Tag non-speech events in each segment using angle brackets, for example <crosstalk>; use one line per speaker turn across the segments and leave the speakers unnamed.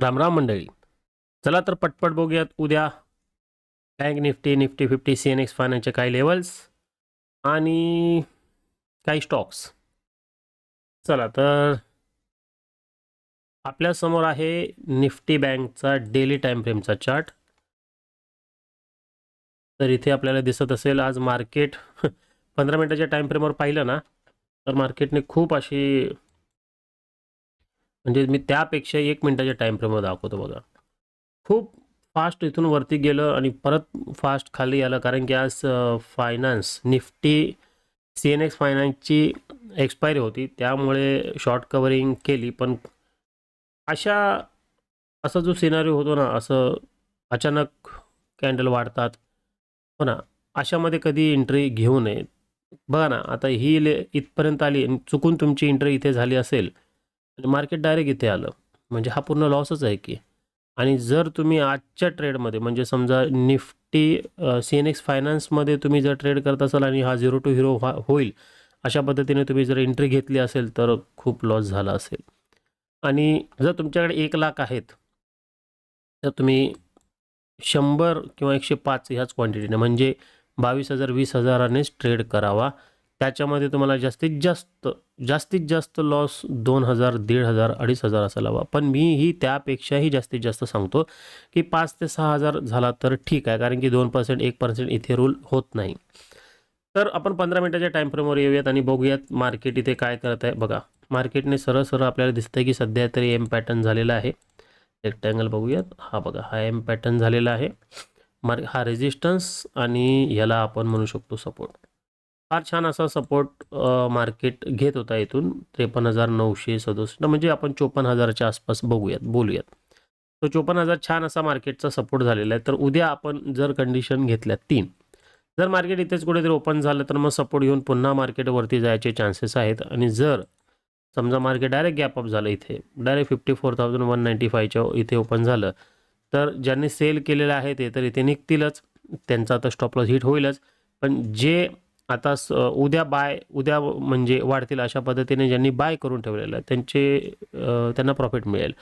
रामराम मंडळी. चला तर पटपट बघूयात उद्या bank Nifty Nifty fifty C N X फायनान्सचे काही लेवल्स आणि काही स्टॉक्स चला तर आपल्यासमोर आहे निफ्टी बँकचा डेली टाईम फ्रेमचा चार्ट तर इथे आपल्याला दिसत असेल आज मार्केट <laughs> पंधरा मिनटाच्या टाईम फ्रेमवर पाहिलं ना तर मार्केटने खूप अशी म्हणजे मी त्यापेक्षा एक मिनिटाच्या टाईम फ्रेमवर दाखवतो बघा. खूप फास्ट इथून वरती गेलं आणि परत फास्ट खाली आलं कारण की आज finance Nifty C N X फायनान्सची एक्सपायरी होती. त्यामुळे शॉर्ट कवरिंग केली. पण अशा असा जो सिनारी होतो ना असं अचानक कॅन्डल वाढतात. हो ना. अशामध्ये कधी एंट्री घेऊ नये. बघा ना आता ही ले इथपर्यंत आली चुकून तुमची एंट्री इथे झाली असेल म्हणजे मार्केट डायरेक्ट इथे आलं. म्हणजे हा पूर्ण लॉसच आहे की. आणि जर तुम्ही आजच्या ट्रेडमध्ये म्हणजे समजा निफ्टी सी एन एक्स फायनान्समध्ये तुम्ही जर ट्रेड करत असाल आणि हा झिरो टू हिरो होईल अशा पद्धतीने तुम्ही जर एंट्री घेतली असेल तर खूप लॉस झाला असेल. आणि जर तुमच्याकडे एक लाख आहेत तर तुम्ही शंभर किंवा एकशे पाच ह्याच क्वांटिटीने म्हणजे बावीस हजार वीस हजारानेच ट्रेड करावा. त्याच्यामध्ये तुम्हाला जास्तीत जास्त जास्तीत जास्त लॉस दोन हजार दीड हजार अडीच हजार असायला हवा. पण मी ही त्यापेक्षाही जास्तीत जास्त सांगतो की पाच ते सहा हजार झाला तर ठीक आहे कारण की दोन पर्सेंट एक पर्सेंट इथे रूल होत नाही. तर आपण पंधरा मिनटाच्या टाईम फ्रेमवर येऊयात आणि बघूयात मार्केट इथे काय करत आहे. बघा मार्केटने सरळ सरळ आपल्याला दिसतंय की सध्या तरी एम पॅटर्न झालेला आहे. रेक्टँगल बघूयात. हा बघा हा एम पॅटर्न झालेला आहे. मार्क हा रेजिस्टन्स आणि याला आपण म्हणू शकतो सपोर्ट फार छान असा सपोर्ट मार्केट घेत होता इथून. त्रेपन्न हजार नऊशे सदुसष्ट म्हणजे आपण चोपन्न हजाराच्या आसपास बघूयात बोलूयात. तो चोपन्न हजार छान असा मार्केटचा सपोर्ट झालेला आहे. तर उद्या आपण जर कंडिशन घेतल्या तीन जर मार्केट इथेच कुठेतरी ओपन झालं तर मग सपोर्ट घेऊन पुन्हा मार्केटवरती जायचे चान्सेस आहेत. आणि जर समजा मार्केट डायरेक्ट गॅप अप झालं इथे direct fifty four thousand one ninety फायच्या इथे ओपन झालं तर ज्यांनी सेल केलेलं आहे ते तर इथे निघतीलच. त्यांचा आता स्टॉप लॉस हिट होईलच. पण जे आता स उद्या बाय उद्या म्हणजे वाढतील अशा पद्धतीने ज्यांनी बाय करून ठेवलेलं आहे त्यांचे त्यांना प्रॉफिट मिळेल.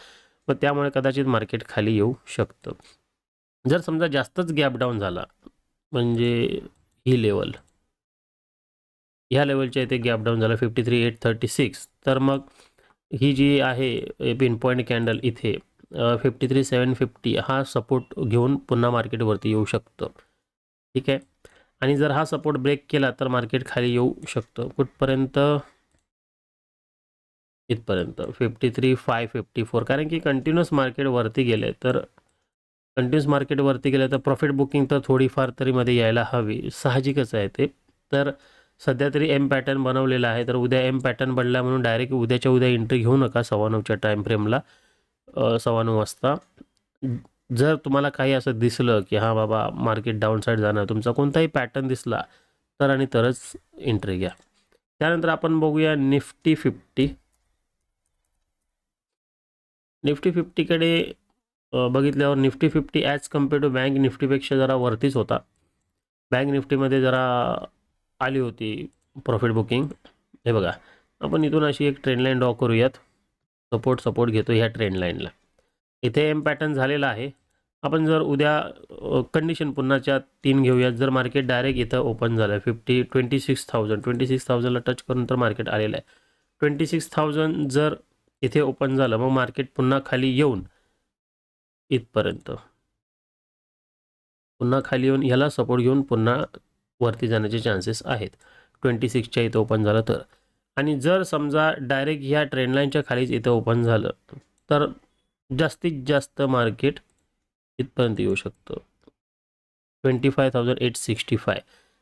मग त्यामुळे कदाचित मार्केट खाली येऊ शकतं. जर समजा जास्तच गॅप डाऊन झाला म्हणजे ही लेवल ह्या लेवलच्या इथे गॅप डाऊन झाला fifty three eight thirty six तर मग ही जी आहे पिन पॉईंट कॅन्डल इथे फिफ्टी थ्री सेवन फिफ्टी हा सपोर्ट घेऊन पुन्हा मार्केटवरती येऊ शकतं. ठीक आहे? आणि जर हा सपोर्ट ब्रेक केला तर मार्केट खाली येऊ शकतं. कुठपर्यंत? इथपर्यंत. Fifty three five fifty four कारण की कंटिन्युअस मार्केट वरती गेले तर कंटिन्युअस मार्केट वरती गेलं तर प्रॉफिट बुकिंग तर थोडीफार तरी मध्ये यायला हवी. साहजिकच आहे ते. तर सध्या तरी एम पॅटर्न बनवलेला आहे. तर उद्या एम पॅटर्न बनला म्हणून डायरेक्ट उद्याच्या उद्या एंट्री घेऊ नका सव्वा नऊच्या टाईम फ्रेमला सव्वा नऊ वाजता. जर तुम्हाला काही असं दिसलं की हां बाबा मार्केट डाऊन साईड जाणार तुमचा कोणताही पॅटर्न दिसला तर आणि तरच एंट्री घ्या. त्यानंतर आपण बघूया निफ्टी फिफ्टी. निफ्टी फिफ्टीकडे बघितल्यावर Nifty fifty as compare to bank निफ्टीपेक्षा जरा वरतीच होता. बँक निफ्टीमध्ये जरा आली होती प्रॉफिट बुकिंग हे बघा आपण इथून अशी एक ट्रेंडलाईन ड्रॉ करूयात. सपोर्ट सपोर्ट घेतो ह्या ट्रेंडलाईनला इथे एम पॅटर्न झालेला आहे. आपण जर उद्या कंडिशन पुन्हाच्या तीन घेऊयात. जर मार्केट डायरेक्ट इथं ओपन झालं आहे fifty twenty six thousand twenty six थाउजंडला touch करून तर मार्केट आलेलं आहे. ट्वेंटी सिक्स थाउजंड जर इथे ओपन झालं मग मार्केट पुन्हा खाली येऊन इथपर्यंत. पुन्हा खाली येऊन ह्याला सपोर्ट घेऊन पुन्हा वरती जाण्याचे चान्सेस आहेत. ट्वेंटी सिक्सच्या इथं ओपन झालं तर. आणि जर समजा डायरेक्ट ह्या ट्रेंडलाईनच्या खालीच इथं ओपन झालं तर जास्तीत जास्त मार्केट इथपर्यंत येऊ शकतं. Twenty five thousand eight sixty five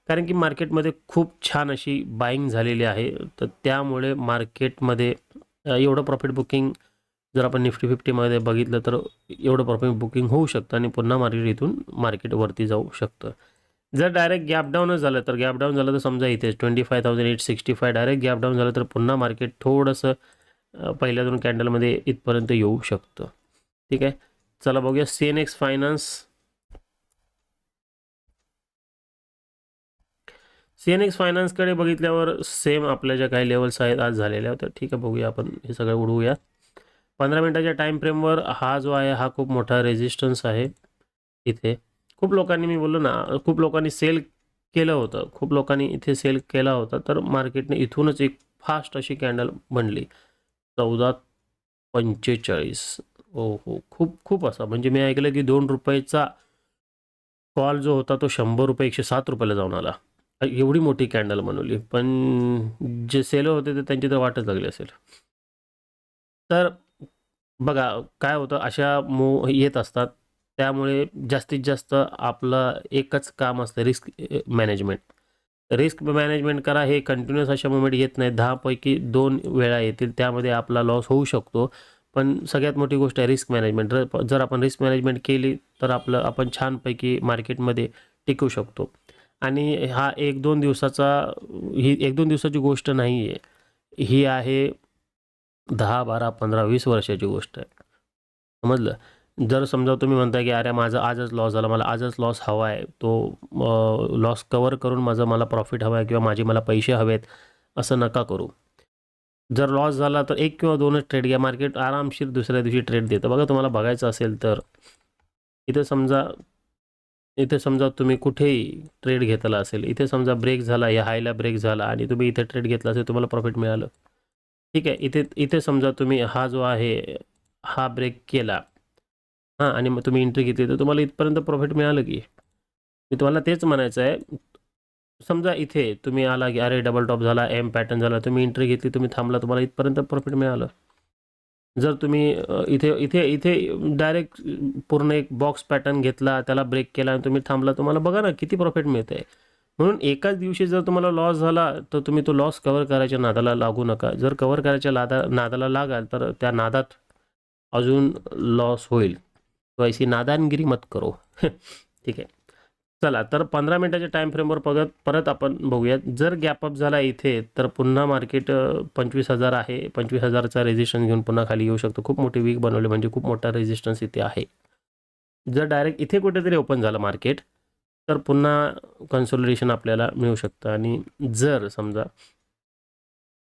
कारण की मार्केटमध्ये खूप छान अशी बाईंग झालेली आहे. तर त्यामुळे मार्केटमध्ये एवढं प्रॉफिट बुकिंग जर आपण निफ्टी फिफ्टीमध्ये बघितलं तर एवढं प्रॉफिट बुकिंग होऊ शकतं आणि पुन्हा मार्केट इथून मार्केटवरती जाऊ शकतं. जर डायरेक्ट गॅप डाऊनच झालं तर गॅप डाऊन झालं तर समजा इथेच twenty five thousand eight sixty five direct gap down झालं तर पुन्हा मार्केट थोडंसं पहिल्या दोन कॅन्डलमध्ये इथपर्यंत येऊ शकतं. ठीक आहे? चला बघूया. C N X finance C N X फायनान्सकडे बघितल्यावर सेम आपल्या ज्या काही लेवल्स आहेत आज झालेल्या होत्या. ठीक आहे बघूया आपण. हे सगळं उडवूया. पंधरा मिनिटाच्या टाईम फ्रेमवर हा जो आहे हा खूप मोठा रेजिस्टन्स आहे इथे. खूप लोकांनी मी बोललो ना खूप लोकांनी सेल केलं होतं. खूप लोकांनी इथे सेल केला होता. तर मार्केटने इथूनच एक फास्ट अशी कॅन्डल बनली. चौदा पंचेचाळीस. ओ हो. खूप खूप असा. म्हणजे मी ऐकलं की दोन रुपयाचा कॉल जो होता तो शंभर रुपये एकशे सात रुपयाला जाऊन आला. एवढी मोठी कॅन्डल बनवली. पण जे सेलर होते ते त्यांची तर वाटच लागली असेल. तर बघा काय होतं अशा मो येत असतात. त्यामुळे जास्तीत जास्त आपलं एकच काम असतं रिस्क मॅनेजमेंट. रिस्क मॅनेजमेंट करा हे कंटिन्युअस अशा मुवमेंट येत नाही दहापैकी दोन वेळा येतील त्यामध्ये आपला लॉस होऊ शकतो. पण सगळ्यात मोठी गोष्ट आहे रिस्क मॅनेजमेंट. जर आपण रिस्क मॅनेजमेंट केली तर आपलं आपण छानपैकी मार्केटमध्ये टिकू शकतो. आणि हा एक दोन दिवसाचा ही एक दोन दिवसाची गोष्ट नाही आहे ही आहे दहा बारा पंधरा वीस वर्षाची गोष्ट आहे. समजलं? जर समजा तुम्ही म्हणता की अरे माझा आजच लॉस झाला मला आजच लॉस हवा आहे. तो लॉस कवर करून माझं मला प्रॉफिट हवं आहे किंवा माझे मला पैसे हवेत असं नका करू. जर लॉस झाला तर एक किंवा दोनच ट्रेड घ्या. मार्केट आरामशीर दुसऱ्या दिवशी ट्रेड देतं. बघा तुम्हाला बघायचं असेल तर इथं समजा इथे समजा तुम्ही कुठेही ट्रेड घेतला असेल इथे समजा ब्रेक झाला या हायला ब्रेक झाला आणि तुम्ही इथे ट्रेड घेतला असेल तुम्हाला प्रॉफिट मिळालं. ठीक आहे इथे इथे समजा तुम्ही हा जो आहे हा ब्रेक केला हां आणि मग तुम्ही एंट्री घेतली तर तुम्हाला इथपर्यंत प्रॉफिट मिळालं की. मी तुम्हाला तेच म्हणायचं आहे समजा इथे तुम्ही आला की अरे डबल टॉप झाला एम पॅटर्न झाला तुम्ही एंट्री घेतली तुम्ही थांबला तुम्हाला इथपर्यंत प्रॉफिट मिळालं. जर तुम्ही इथे इथे इथे डायरेक्ट पूर्ण एक बॉक्स पॅटर्न घेतला त्याला ब्रेक केला आणि तुम्ही थांबला तुम्हाला बघा ना किती प्रॉफिट मिळतं आहे म्हणून एकाच दिवशी जर तुम्हाला लॉस झाला तर तुम्ही तो लॉस कव्हर करायच्या नादाला लागू नका. जर कव्हर करायच्या लादा नादाला लागाल तर त्या नादात अजून लॉस होईल. तो ऐसी नादानगिरी मत करो. <laughs> ठीक आहे. चला तर पंधरा मिनिटाच्या टाईम फ्रेमवर बघत परत आपण बघूयात. जर गॅपअप झाला इथे तर पुन्हा मार्केट पंचवीस हजार आहे. पंचवीस हजारचा रेजिस्टन्स घेऊन पुन्हा खाली येऊ शकतो. खूप मोठी वीक बनवली म्हणजे खूप मोठा रेजिस्टन्स इथे आहे. जर डायरेक्ट इथे कुठेतरी ओपन झालं मार्केट तर पुन्हा कन्सोलिडेशन आपल्याला मिळू शकतं. आणि जर समजा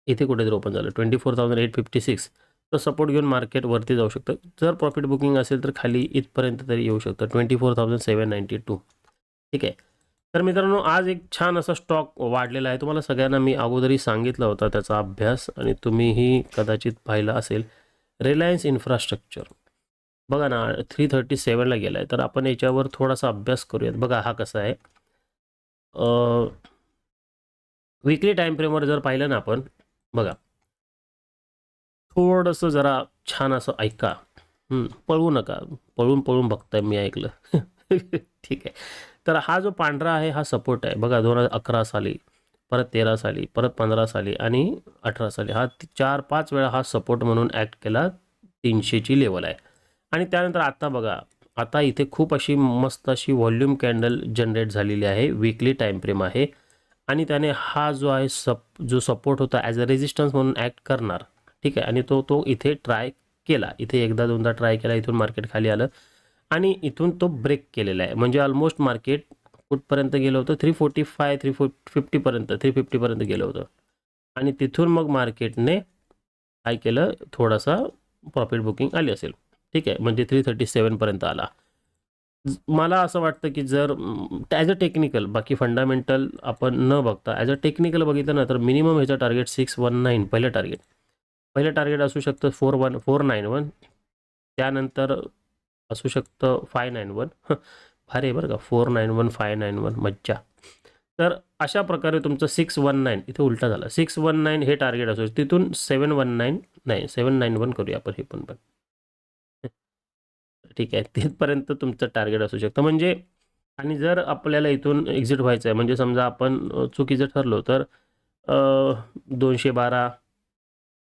इथे कुठेतरी ओपन झालं twenty four thousand eight fifty six तर सपोर्ट घेऊन मार्केट वरती जाऊ शकतं. जर प्रॉफिट बुकिंग असेल तर खाली इथपर्यंत तरी येऊ शकतं. Twenty four thousand seven ninety two ठीक आहे. तर मित्रांनो आज एक छान असा स्टॉक वाढलेला आहे. तुम्हाला सगळ्यांना मी अगोदरही सांगितलं होता त्याचा अभ्यास आणि तुम्हीही कदाचित पाहिला असेल. रिलायन्स इन्फ्रास्ट्रक्चर बघा ना थ्री थर्टी सेवनला गेला आहे तर आपण याच्यावर थोडासा अभ्यास करूयात. बघा हा कसा आहे. विकली टाईम फ्रेमवर जर पाहिलं ना आपण बघा. थोडंसं जरा छान असं ऐका. पळवू नका. पळून पळून बघताय मी ऐकलं. <laughs> ठीक आहे. तर हा जो पांढरा आहे हा सपोर्ट आहे. बघा दोन हजार अकरा साली परत तेरा साली परत पंधरा साली आणि अठरा साली. हा चार पाच वेळा हा सपोर्ट म्हणून ॲक्ट केला तीनशेची लेवल आहे. आणि त्यानंतर आता बघा आता इथे खूप अशी मस्त अशी व्हॉल्यूम कॅन्डल जनरेट झालेली आहे. विकली टाईम फ्रेम आहे. आणि त्याने हा जो आहे सप जो सपोर्ट होता ॲज अ रेजिस्टन्स म्हणून ॲक्ट करणार ठीक आहे. आणि तो तो इथे ट्राय केला. इथे एकदा दोनदा ट्राय केला इथून मार्केट खाली आलं. आणि इथून तो ब्रेक केलेला आहे. म्हणजे ऑलमोस्ट मार्केट कुठपर्यंत गेलं होतं? थ्री फोर्टी फाय थ्री फो फिफ्टीपर्यंत थ्री फिफ्टीपर्यंत गेलं होतं. आणि तिथून मग मार्केटने काय केलं? थोडासा प्रॉफिट बुकिंग आली असेल. ठीक आहे. म्हणजे थ्री थर्टी सेवनपर्यंत आला. मला असं वाटतं की जर ॲज अ टेक्निकल बाकी फंडामेंटल आपण न बघता ॲज अ टेक्निकल बघितलं ना तर मिनिमम ह्याचं टार्गेट सिक्स वन नाईन पहिलं टार्गेट पहिलं टार्गेट असू शकतं four one four nine one त्यानंतर असू शकतं फाय नाईन वन भारी आहे बरं का. Four nine one five nine one मज्जा. तर अशा प्रकारे तुमचं सिक्स वन नाईन इथे उलटा झाला. सिक्स वन नाईन हे टार्गेट असू शकतं. तिथून सेवन वन नाईन नाही सेवन नाईन वन करूया आपण हे पण पण. ठीक आहे. तिथपर्यंत तुमचं टार्गेट असू शकतं. म्हणजे आणि जर आपल्याला इथून एक्झिट व्हायचं आहे म्हणजे समजा आपण चुकीचं ठरलो तर दोनशे बारा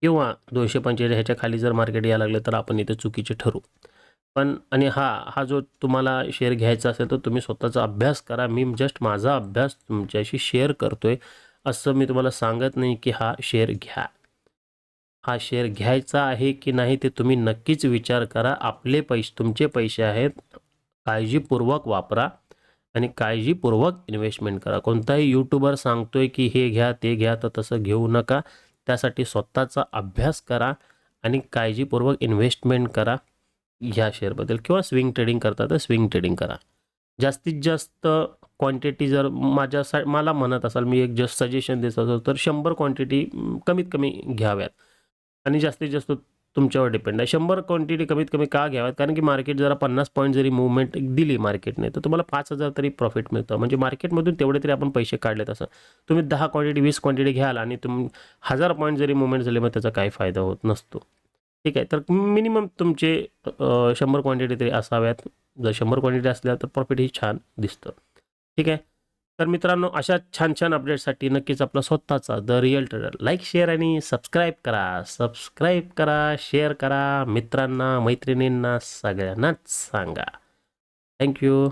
किंवा दोनशे पंचेचाळीस ह्याच्या खाली जर मार्केट यायला लागलं तर आपण इथे चुकीचे ठरू. पण आणि हा हा जो तुम्हाला शेअर घ्यायचा असेल तर तुम्ही स्वतःचा अभ्यास करा. मी जस्ट माझा अभ्यास तुमच्याशी शेअर करतोय. असं मी तुम्हाला सांगत नाही की हा शेअर घ्या. हा शेअर घ्यायचा आहे की नाही ते तुम्ही नक्कीच विचार करा. आपले पैसे तुमचे पैसे आहेत. काळजीपूर्वक वापरा आणि काळजीपूर्वक इन्व्हेस्टमेंट करा. कोणताही यूट्यूबर सांगतोय की हे घ्या ते घ्या तर तसं घेऊ नका. त्यासाठी स्वतःचा अभ्यास करा आणि काळजीपूर्वक इन्व्हेस्टमेंट करा ह्या शेअरबद्दल किंवा स्विंग ट्रेडिंग करता तर स्विंग ट्रेडिंग करा. जास्तीत जास्त क्वांटिटी जर माझ्या सा मला म्हणत असाल मी एक जस्ट सजेशन देत असेल तर शंभर क्वांटिटी कमीत कमी घ्याव्यात. आणि जास्तीत जास्त तुमच्यावर डिपेंड आहे. शंभर क्वांटिटी कमीत कमी का घ्याव्यात? कारण की मार्केट जरा पन्नास पॉईंट जरी मुवमेंट दिली मार्केटने तर तुम्हाला पाच हजार तरी प्रॉफिट मिळतं. म्हणजे मार्केटमधून तेवढे तरी आपण पैसे काढलेत असं तुम्ही दहा क्वांटिटी वीस क्वांटिटी घ्याल आणि तुम हजार पॉईंट जरी मुवमेंट झाले मग त्याचा काही फायदा होत नसतो. ठीक आहे? तर मिनिमम तुमचे शंभर क्वांटिटी तरी असाव्यात. जर शंभर क्वांटिटी असल्या तर प्रॉफिटही छान दिसतं. ठीक आहे? तर मित्रांनो अशा छान छान अपडेटसाठी नक्कीच आपला स्वतःचा The Real Trader like share आणि सबस्क्राईब करा. सबस्क्राईब करा शेअर करा. मित्रांना मैत्रिणींना सगळ्यांनाच सांगा. थँक्यू